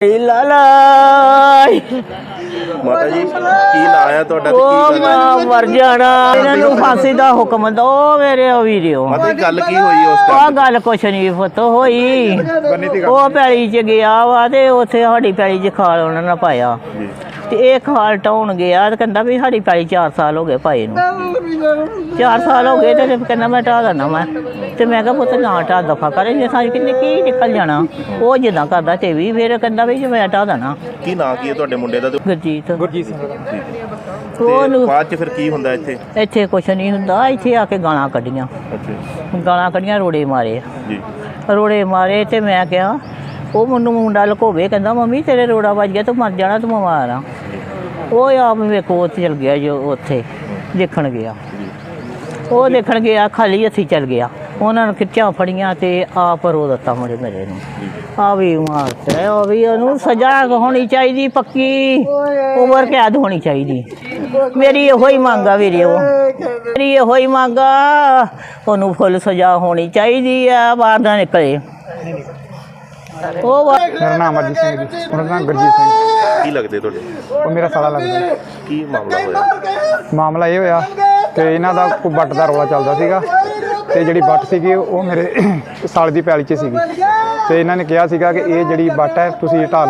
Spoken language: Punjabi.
ਲਾਲਾ ਮਾਤਾ ਜੀ ਕੀ ਨਾਂ ਆ ਤੁਹਾਡਾ ਤੇ ਉਹ ਕੀ ਗੱਲ ਹੈ ਮੈਂ ਮਰ ਜਾਣਾ। ਇਹਨਾਂ ਨੂੰ ਫਾਂਸੀ ਦਾ ਹੁਕਮ ਦੋ ਮੇਰੇ ਵੀਡੀਓ ਮਾਤਾ ਜੀ ਗੱਲ ਕੀ ਹੋਈ ਉਸ ਆ ਟਾਈਮ ਗੱਲ ਕੁਛ ਨਹੀਂ ਪੁੱਤ ਹੋਈ। ਉਹ ਪੈਲੀ ਚ ਗਿਆ ਵਾ ਤੇ ਉੱਥੇ ਸਾਡੀ ਪੈਲੀ ਚ ਖਾਲ ਉਹਨਾਂ ਨੇ ਪਾਇਆ। ਜੀ। ਤੇ ਇਹ ਖਾਲ ਟਾਉਣ ਗਿਆ ਤੇ ਕਹਿੰਦਾ ਵੀ ਸਾਡੀ ਪੈਲੀ 4 ਸਾਲ ਹੋ ਗਏ ਪਾਏ ਨੂੰ। 4 ਸਾਲ ਹੋ ਗਏ ਤੇ ਕਹਿੰਦਾ ਮੈਂ ਢਾਹ ਦੇਣਾ ਮੈਂ। ਤੇ ਮੈਂ ਕਿਹਾ ਪੁੱਤ ਨਾ ਢਾਹ ਦਫਾ ਕਰੇ ਜੇ ਸਾਡੀ ਕਿੰਨੇ ਕੀ ਨਿਕਲ ਜਾਣਾ? ਉਹ ਜਿੱਦਾਂ ਕਰਦਾ ਤੇ ਵੀ ਫਿਰ ਕਹਿੰਦਾ ਵੀ ਜੇ ਮੈਂ ਢਾਹ ਦੇਣਾ ਕੀ ਨਾਂ ਕੀ ਹੈ ਤੁਹਾਡੇ ਮੁੰਡੇ ਦਾ ਤੇ ਗੁਰਜੀਤ। ਗੁਰਜੀਤ ਸਿੰਘ। ਤੇ ਉਹਨੂੰ ਬਾਅਦ ਚ ਫਿਰ ਕੀ ਹੁੰਦਾ ਇੱਥੇ? ਇੱਥੇ ਕੁਛ ਨਹੀਂ ਹੁੰਦਾ ਇੱਥੇ ਆ ਕੇ ਗਾਲਾਂ ਕੱਢੀਆਂ। ਅੱਛਾ। ਗਾਲਾਂ ਕੱਢੀਆਂ ਰੋੜੇ ਮਾਰੇ। ਜੀ। ਰੋੜੇ ਮਾਰੇ ਤੇ ਮੈਂ ਕਿਹਾ ਉਹ ਮੈਨੂੰ ਮੁੰਡਾ ਲਕੋਵੇ ਕਹਿੰਦਾ ਮੰਮੀ ਤੇਰੇ ਰੋੜਾ ਵੱਜ ਗਿਆ ਤੂੰ ਮਰ ਜਾਣਾ ਤੂੰ ਬਿਮਾਰ ਆ। ਉਹ ਆਪ ਵੇਖੋ ਉੱਥੇ ਚਲ ਗਿਆ ਜੋ ਉੱਥੇ ਦੇਖਣ ਗਿਆ। ਉਹ ਦੇਖਣ ਗਿਆ ਖਾਲੀ ਹੱਥੀ ਚਲ ਗਿਆ। ਉਹਨਾਂ ਨੂੰ ਖਿੱਚਾਂ ਫੜੀਆਂ ਤੇ ਆਪ ਰੋ ਦਿੱਤਾ ਮੁੰਡੇ ਮੇਰੇ ਨੂੰ। ਆ ਵੀ ਮਾਰਤਾ ਉਹ ਵੀ ਉਹਨੂੰ ਸਜ਼ਾ ਹੋਣੀ ਚਾਹੀਦੀ ਪੱਕੀ ਉਮਰ ਕੈਦ ਹੋਣੀ ਚਾਹੀਦੀ। ਮੇਰੀ ਇਹੋ ਹੀ ਮੰਗ ਆ ਵੀਰੇ ਉਹ। ਮੇਰੀ ਇਹੋ ਹੀ ਮੰਗ ਆ ਉਹਨੂੰ ਫੁੱਲ ਸਜ਼ਾ ਹੋਣੀ ਚਾਹੀਦੀ ਆ ਬਾਹਰ ਨਾ ਨਿਕਲੇ। ਉਹ ਵਾ- ਮੇਰਾ ਨਾਮ ਅਰਜੀਤ ਸਿੰਘ ਜੀ ਉਹਨਾਂ ਦਾ ਨਾਮ ਗੁਰਜੀਤ ਸਿੰਘ। ਕੀ ਲੱਗਦੇ ਤੁਹਾਡੇ? ਉਹ ਮੇਰਾ ਸਾਲਾ ਲੱਗਦਾ। ਕੀ ਮਾਮਲਾ ਹੋਇਆ? ਮਾਮਲਾ ਇਹ ਹੋਇਆ ਤੇ ਇਹਨਾਂ ਦਾ ਕੋਈ ਬੱਟ ਦਾ ਰੌਲਾ ਚੱਲਦਾ ਸੀਗਾ। ਤੇ ਜਿਹੜੀ ਬੱਟ ਸੀਗੀ ਉਹ ਮੇਰੇ ਸਾਲ ਦੀ ਪੈਲੀ 'ਚ ਸੀਗੀ। ਤੇ ਇਹਨਾਂ ਨੇ ਕਿਹਾ ਸੀਗਾ ਕਿ ਇਹ ਜਿਹੜੀ ਬੱਟ ਹੈ, ਤੁਸੀਂ ਢਾਹ ਲਓ।